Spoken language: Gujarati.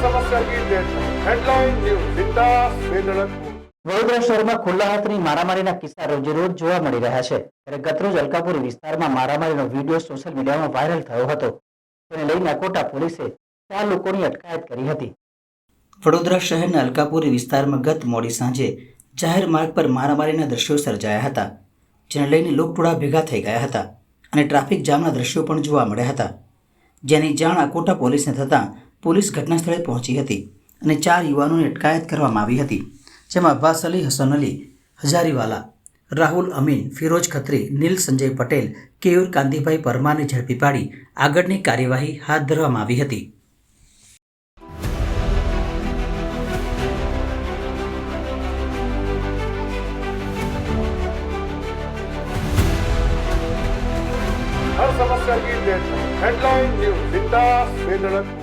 વડોદરા શહેરમાં ખુલ્લા હાથની મારામારીના કિસ્સા રોજેરોજ જોવા મળી રહ્યા છે. ત્યારે ગતરોજ અલકાપુરી વિસ્તારમાં મારામારીનો વીડિયો સોશિયલ મીડિયામાં વાયરલ થયો હતો. તેને લઈને કોટા પોલીસે ચાર લોકોની અટકાયત કરી હતી. વડોદરા શહેરના અલકાપુરી વિસ્તારમાં ગત મોડી સાંજે જાહેર માર્ગ પર મારામારીના દ્રશ્યો સર્જાયા હતા, જેને લઈને લોકટોળા ભેગા થઈ ગયા હતા અને ટ્રાફિક જામના દ્રશ્યો પણ જોવા મળ્યા હતા. જેની જાણ અકોટા પોલીસને થતાં પોલીસ ઘટનાસ્થળે પહોંચી હતી અને ચાર યુવાનોને અટકાયત કરવામાં આવી હતી, જેમાં અબ્બાસ અલી, હસન અલી, હજારીવાલા, રાહુલ અમીન, ફિરોજ ખત્રી, નીલ સંજય પટેલ, કેયુર કાંતિભાઈ પરમારને ઝડપી પાડી આગળની કાર્યવાહી હાથ ધરવામાં આવી હતી. Headline news